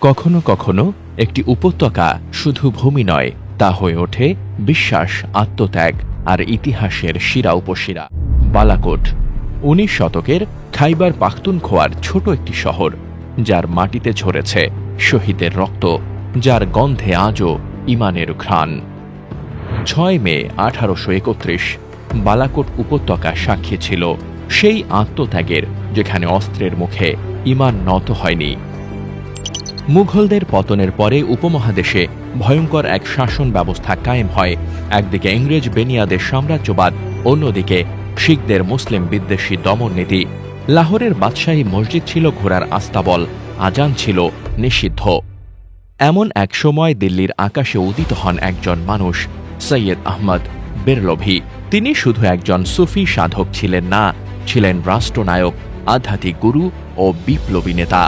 কখনো কখনো একটি উপত্যকা শুধু ভূমি নয়, তা হয়ে ওঠে বিশ্বাস, আত্মত্যাগ আর ইতিহাসের শিরা উপশিরা। বালাকোট, উনিশ শতকের খাইবার পাখতুনখোয়ার ছোট একটি শহর, যার মাটিতে ঝরেছে শহীদের রক্ত, যার গন্ধে আজও ইমানের ঘ্রাণ। ছয় মে আঠারোশো একত্রিশ বালাকোট উপত্যকা সাক্ষী ছিল সেই আত্মত্যাগের, যেখানে অস্ত্রের মুখে ইমান নত হয়নি। মুঘলদের পতনের পরে উপমহাদেশে ভয়ঙ্কর এক শাসন ব্যবস্থা কায়েম হয়। একদিকে ইংরেজ বেনিয়াদের সাম্রাজ্যবাদ, অন্যদিকে শিখদের মুসলিম বিদ্বেষী দমন নীতি লাহোরের বাদশাহী মসজিদ ছিল ঘোড়ার আস্তাবল, আজান ছিল নিষিদ্ধ। এমন এক সময় দিল্লির আকাশে উদিত হন একজন মানুষ, সৈয়দ আহমদ বেরলভি। তিনি শুধু একজন সুফি সাধক ছিলেন না, ছিলেন রাষ্ট্রনায়ক, আধ্যাত্মিক গুরু ও বিপ্লবী নেতা।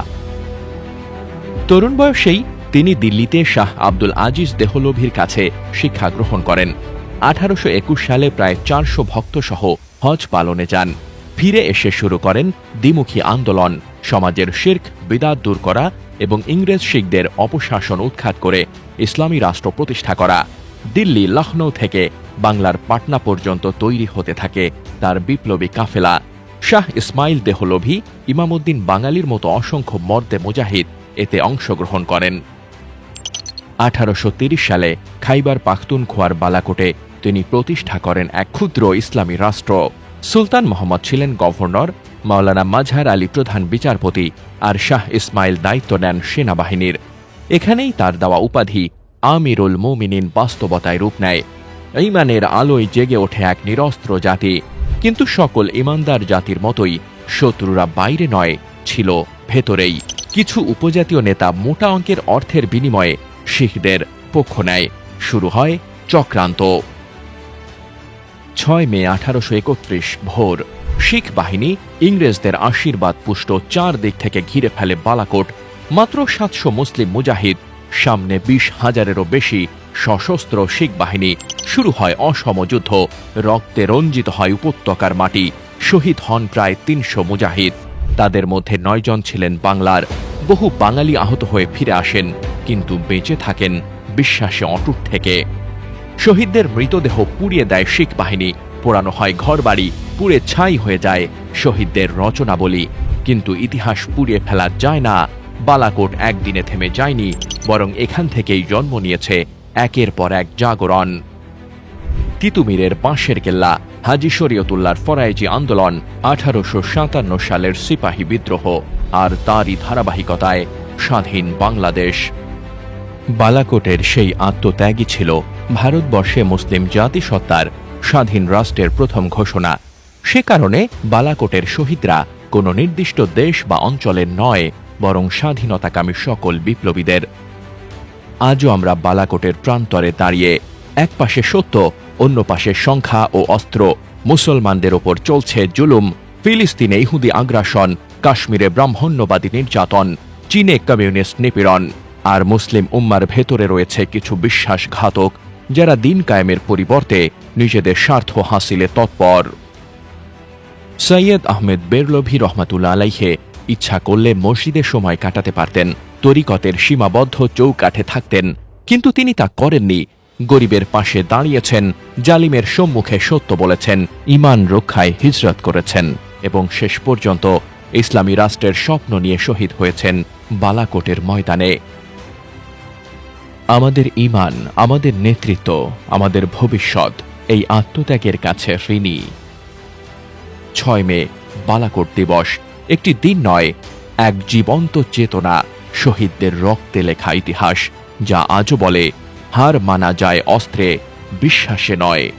তরুণ বয়সেই তিনি দিল্লিতে শাহ আব্দুল আজিজ দেহলভির কাছে শিক্ষা গ্রহণ করেন। আঠারোশো একুশ সালে প্রায় চারশো ভক্তসহ হজ পালনে যান। ফিরে এসে শুরু করেন দ্বিমুখী আন্দোলন, সমাজের শির্ক, বিদাত দূর করা এবং ইংরেজ শিখদের অপশাসন উৎখাত করে ইসলামী রাষ্ট্র প্রতিষ্ঠা করা। দিল্লি লখনৌ থেকে বাংলার পাটনা পর্যন্ত তৈরি হতে থাকে তার বিপ্লবী কাফেলা। শাহ ইসমাইল দেহলভি, ইমামুদ্দিন বাঙালির মতো অসংখ্য মর্দে মুজাহিদ এতে অংশগ্রহণ করেন। আঠারোশো সালে খাইবার পাখতুনখোয়ার বালাকোটে তিনি প্রতিষ্ঠা করেন এক ক্ষুদ্র ইসলামী রাষ্ট্র। সুলতান মোহাম্মদ ছিলেন গভর্নর, মাওলানা মাজহার আলী প্রধান বিচারপতি আর শাহ ইসমাইল দায়িত্ব নেন সেনাবাহিনীর। এখানেই তার দেওয়া উপাধি আমিরুল মুমিনিন বাস্তবতায় রূপ নেয়। ইমানের আলোয় জেগে ওঠে এক নিরস্ত্র জাতি। কিন্তু সকল ইমানদার জাতির মতোই শত্রুরা বাইরে নয়, ছিল ভেতরেই। কিছু উপজাতীয় নেতা মোটা অঙ্কের অর্থের বিনিময়ে শিখদের পক্ষ নেয়। শুরু হয় চক্রান্ত। ছয় মে আঠারোশো একত্রিশ ভোর। শিখ বাহিনী ইংরেজদের আশীর্বাদ পুষ্ট চার দিক থেকে ঘিরে ফেলে বালাকোট। মাত্র সাতশো মুসলিম মুজাহিদ, সামনে বিশ হাজারেরও বেশি সশস্ত্র শিখ বাহিনী। শুরু হয় অসম যুদ্ধ। রক্তে রঞ্জিত হয় উপত্যকার মাটি। শহীদ হন প্রায় তিনশো মুজাহিদ। তাদের মধ্যে নয়জন ছিলেন বাংলার বহু বাঙালি আহত হয়ে ফিরে আসেন, কিন্তু বেঁচে থাকেন বিশ্বাসে অটুট থেকে। শহীদদের মৃতদেহ পুড়িয়ে দেয় শিখ বাহিনী। পোড়ানো হয় ঘরবাড়ি, পুড়ে ছাই হয়ে যায় শহীদদের রচনাবলী। কিন্তু ইতিহাস পুড়িয়ে ফেলা যায় না, বালাকোট একদিনে থেমে যায়নি, বরং এখান থেকেই জন্ম নিয়েছে একের পর এক জাগরণ। তিতুমিরের বাঁশের কেল্লা, হাজি শরীয়তুল্লার ফরাইজি আন্দোলন আঠারোশো সাতান্ন সালের সিপাহী বিদ্রোহ আর তারই ধারাবাহিকতায় স্বাধীন বাংলাদেশ। বালাকোটের সেই আত্মত্যাগই ছিল ভারতবর্ষে মুসলিম জাতিসত্তার স্বাধীন রাষ্ট্রের প্রথম ঘোষণা। সে কারণে বালাকোটের শহীদরা কোনো নির্দিষ্ট দেশ বা অঞ্চলের নয়, বরং স্বাধীনতাকামী সকল বিপ্লবীদের। আজও আমরা বালাকোটের প্রান্তরে দাঁড়িয়ে, একপাশে সত্য অন্য পাশে সংখ্যা ও অস্ত্র। মুসলমানদের ওপর চলছে জুলুম। ফিলিস্তিনে ইহুদি আগ্রাসন, কাশ্মীরে ব্রাহ্মণ্যবাদী নির্যাতন, চীনে কমিউনিস্ট নিপীড়ন। আর মুসলিম উম্মার ভেতরে রয়েছে কিছু বিশ্বাসঘাতক, যারা দিন কায়েমের পরিবর্তে নিজেদের স্বার্থ হাসিলে তৎপর। সৈয়দ আহমেদ বেরলভি রহমাতুল্লা আলাইহে ইচ্ছা করলে মসজিদে সময় কাটাতে পারতেন, তরিকতের সীমাবদ্ধ চৌকাঠে থাকতেন, কিন্তু তিনি তা করেননি। গরিবের পাশে দাঁড়িয়েছেন, জালিমের সম্মুখে সত্য বলেছেন ইমান রক্ষায় হিজরত করেছেন এবং শেষ পর্যন্ত ইসলামী রাষ্ট্রের স্বপ্ন নিয়ে শহীদ হয়েছেন বালাকোটের ময়দানে। আমাদের ইমান আমাদের নেতৃত্ব, আমাদের ভবিষ্যৎ, এই আত্মত্যাগের কাছে ঋণী। ছয় মে, বালাকোট দিবস, একটি দিন নয়, এক জীবন্ত চেতনা, শহীদদের রক্তে লেখা ইতিহাস, যা আজও বলে হার মানা যায় অস্ত্রে বিশ্বাসে নয়।